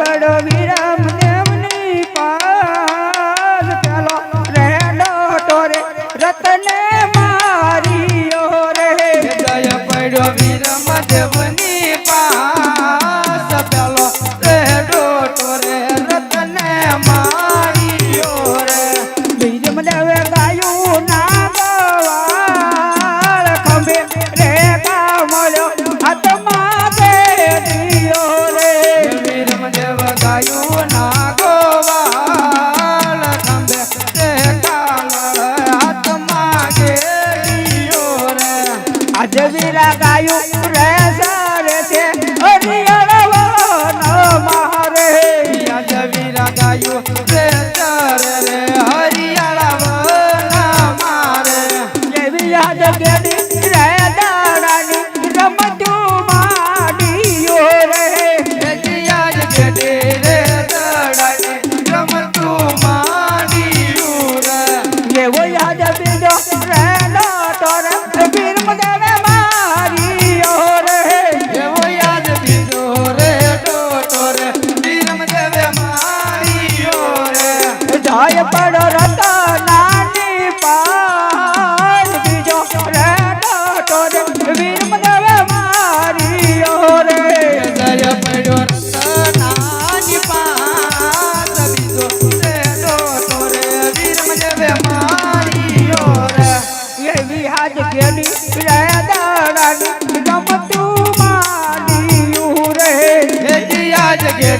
படவிட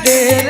રે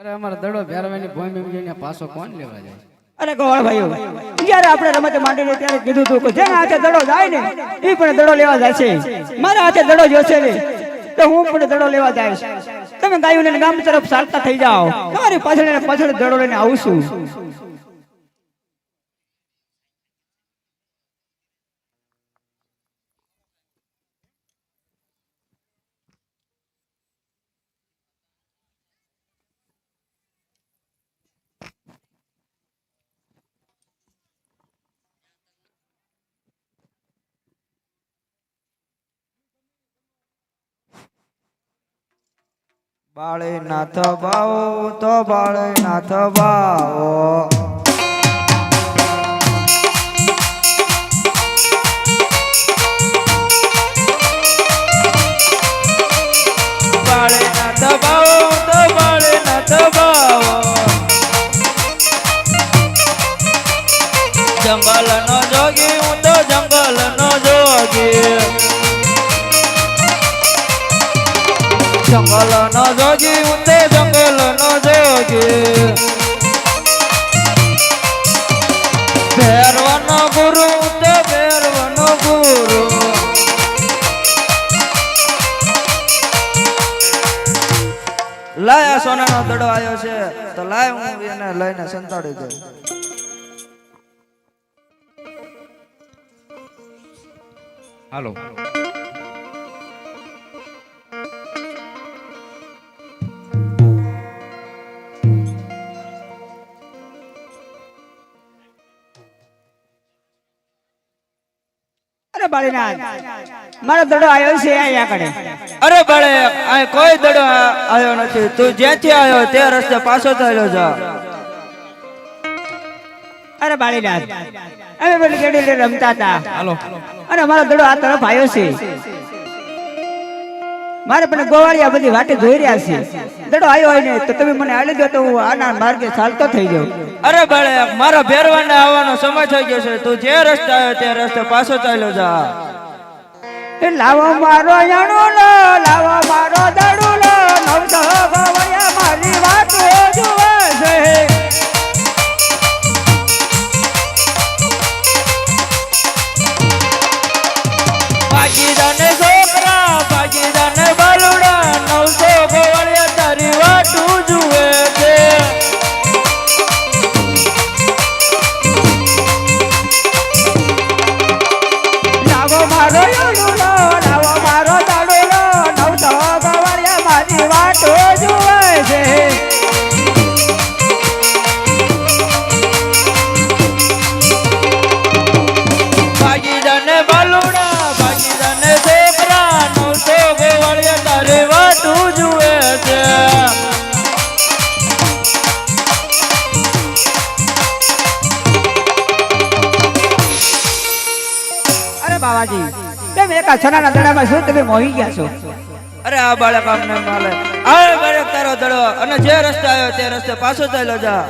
અરે અમારે દડો ભેરવાની ભૂમિ જઈને પાછો કોણ લેવા જાય? અરે ગોવાળ ભાઈઓ, જયારે આપણે રમત માંડી ત્યારે કીધું તું કે જેના હાથે દડો જાય ને એ પણ દડો લેવા જાય છે. મારા હાથે દડો જોશે ને, તો હું પણ દડો લેવા જાય છે તમે ગાયું ગામ તરફ સારતા થઈ જાઓ. તમારી પાછળ પાછળ દડો લઈને આવશું બાળે નાથ બાવો, તો બાળે નાથ બાવો. બાળે નાથ બાવો, તો બાળે નાથ બાવો. જંગલ નો જોગી, હું તો જંગલ નો જોગી. જંગલ નો જોગી હું તો જંગલ નો જોગી. ભેરવાનો ગુરુ હું ભેરવાનો ગુરુ. લાય સોનાનો દડો આવ્યો છે, તો લાય હું એને લઈને સંતાડી દઉં. હાલો. બાળીનાથ. મારો દડો આવ્યો છે અહીંયા કડે અરે બળે આ કોઈ દડો આવ્યો નથી. તું જ્યાંથી આવ્યો તે રસ્તે પાછો થયેલો છે અરે બાળીનાથ અમે પેલી ગેડી રમતા હતા. અને અમારો દડો આ તરફ આવ્યો છે. મારે પણ ગોવાળિયા બધી વાટે જોઈ રહ્યા છે. દડો આવ્યો હોય ને તો તમે મને આલી દો તો હું આના માર્ગે ચાલતો થઈ જાઉં. અરે બળે મારા ભેરવાને આવવાનો સમય થઈ ગયો છે. તું જે રસ્તે આવ્યો તે રસ્તે પાછો ચાલ્યો જા. એ લાવો મારો યાણુલો લાવો મારો દડુલો નવસો ગોવાળિયા. ભાગીદાને બાલુડા ભાગીદાને છોકરા નવસો ગોવાળિયા તારે વાટું જુએ છે. અરે બાવાજી તમે એકા છનાના દડામાં શું તમે મોહી ગયા છો? અરે આ બાળક આપને માલે. આ બાળક તારો દડો. અને જે રસ્તે આવ્યો તે રસ્તે પાછો ચાલ્યો જા.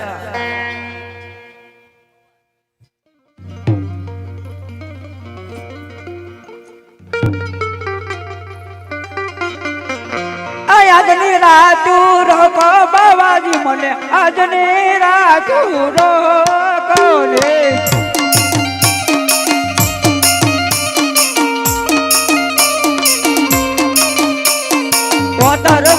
રાતું રોકો બાબાજી મને આજને રાખું રોકો રે પોતરમાં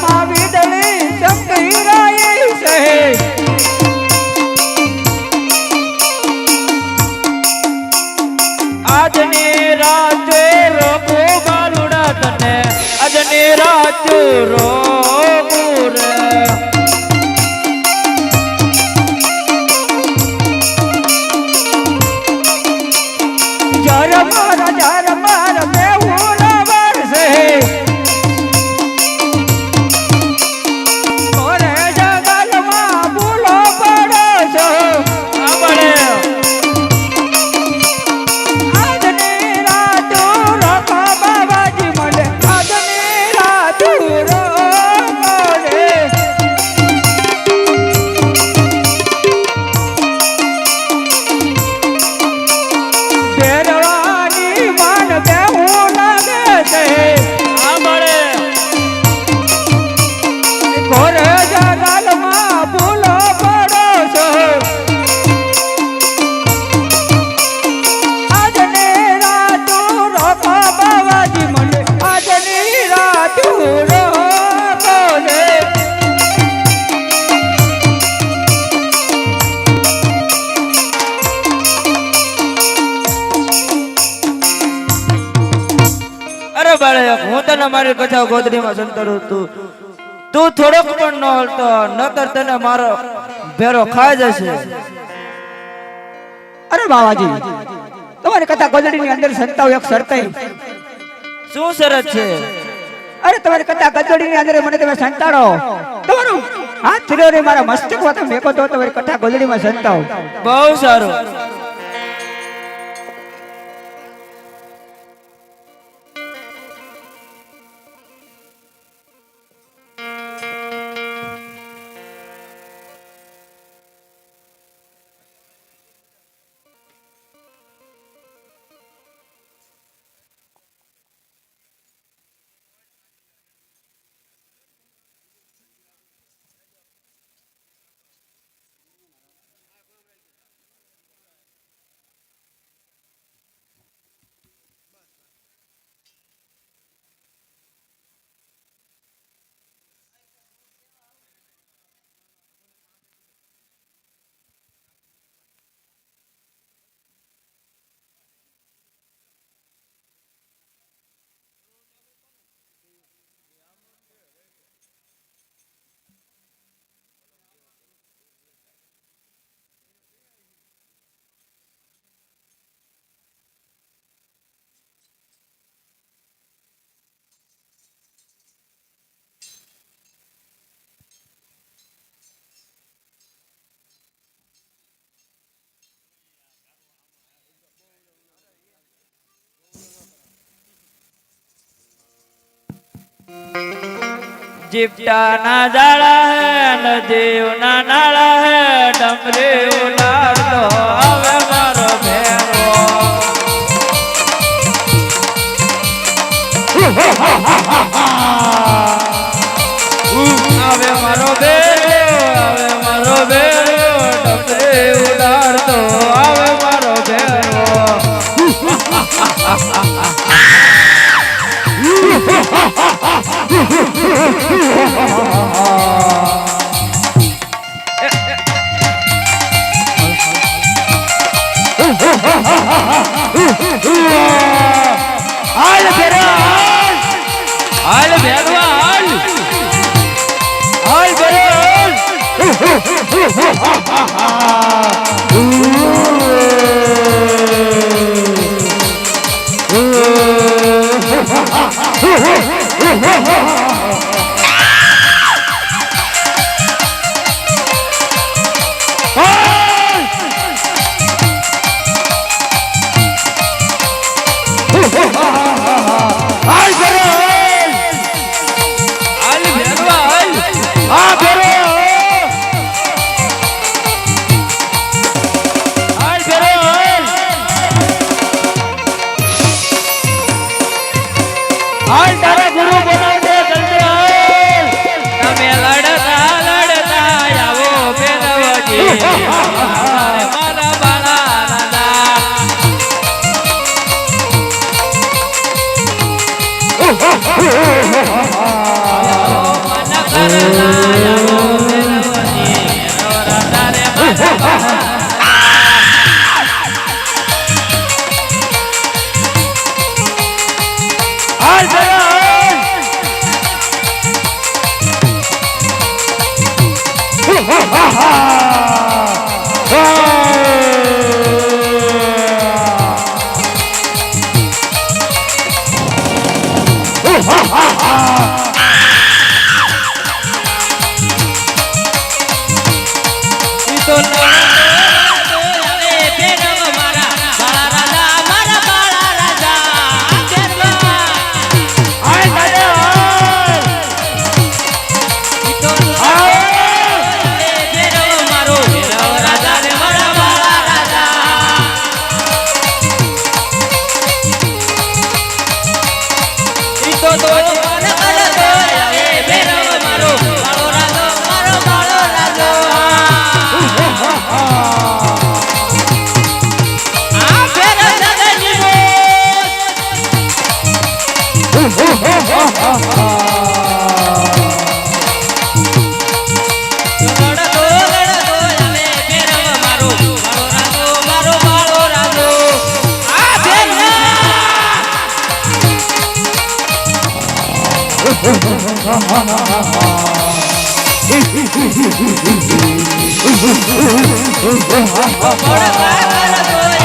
મારી ગોદડીમાં સંતર હતું. તું થોડોક પણ ન હલતો નતર તને મારો ભેરો ખાઈ જશે. અરે બાવાજી તમારી કથા ગોદડીની અંદર સંતાવ એક શરત શું શરત છે? અરે તમારી કથા ગદોડીની અંદર મને તમે સંતાડો. તમારું હાથ ફેરવો મારા મસ્તક વાતો મેકો તો તમારી કથા ગોદડીમાં સંતાવ. બહુ સારું. જીપટા ના જાળા હે નદીઓ ના નાળા હે, ડમરે ઉલાડતો આવે મારો ભેરો આવે મારો ભેરો આવે મારો ભેરો ડમરે ઉલાડતો આવે મારો ભેરો હાલ ભેરો હાલ बड़ा बड़ा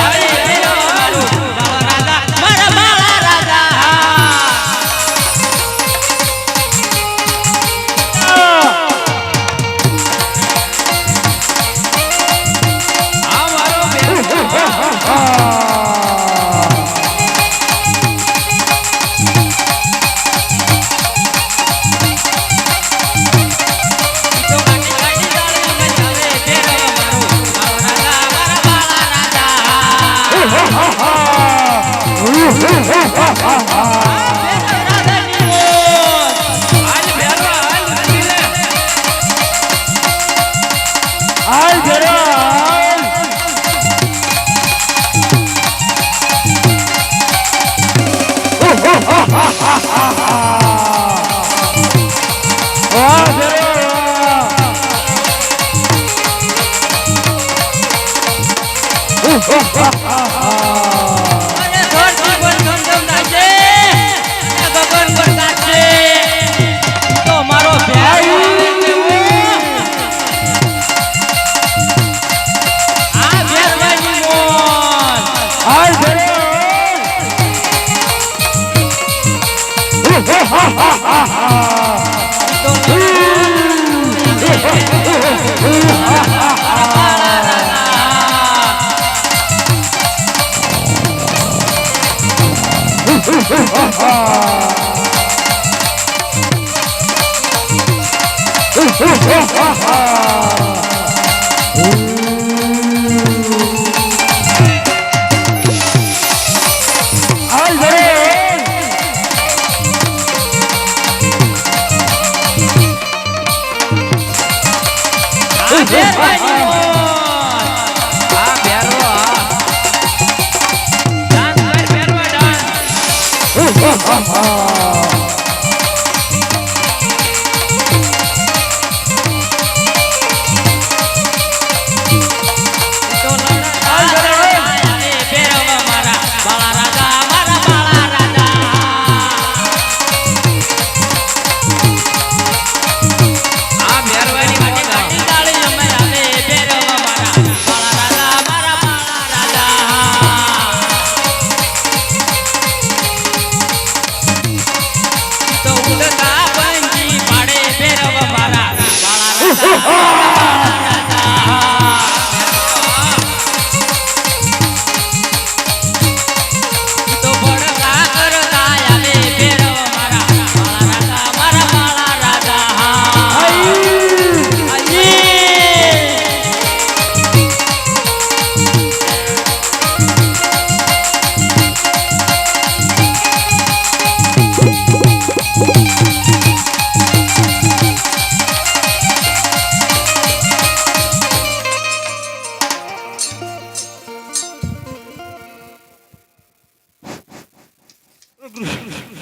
આ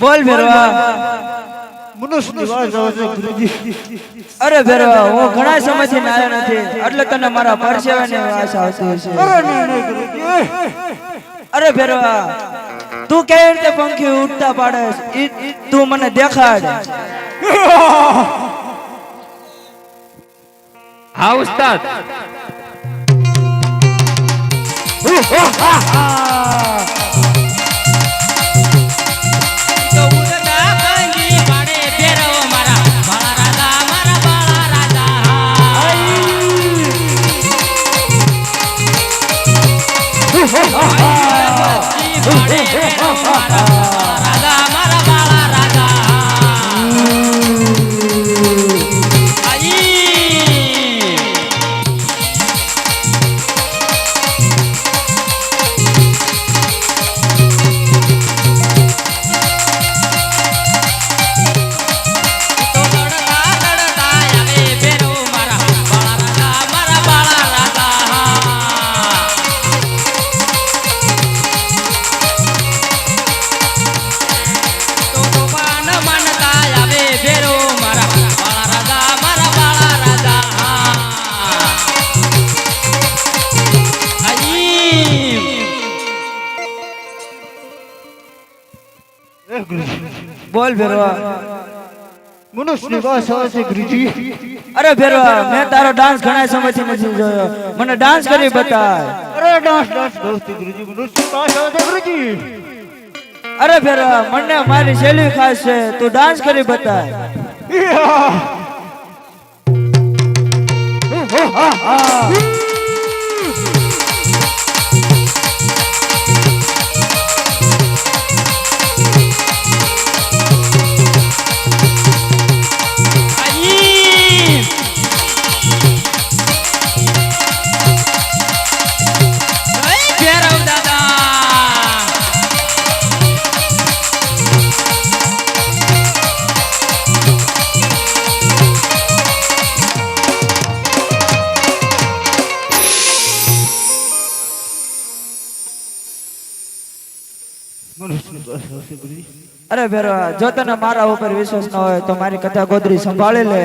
બોલ ભેરવા અરે ભેરવા હું ઘણા સમયથી નાયો નથી. એટલે તને મારા પરસેવાની વાસ આવતી હશે. અરે ભેરવા તું કેવી રીતે પંખી ઉડતા પાડે તું મને દેખાડ. હા ઉસ્તાદ. તો મારા બોલ ભેરવા. મનુષ્યની ભાષા છે ગુરુજી. અરે ભેરવા મેં તારો ડાન્સ ઘણા સમયથી નથી જોયો. મને ડાન્સ કરી બતાય. અરે ડાન્સ ડાન્સ દોસ્તી ગુરુજી. મનુષ્યની ભાષા છે ગુરુજી. અરે ભેરવા મને મારી શૈલી ખાસ છે. તું ડાન્સ કરી બતાય. આઈ અરે ભેરવા જો તને મારા ઉપર વિશ્વાસ ન હોય તો મારી કથા ગોદરી સંભાળી લે.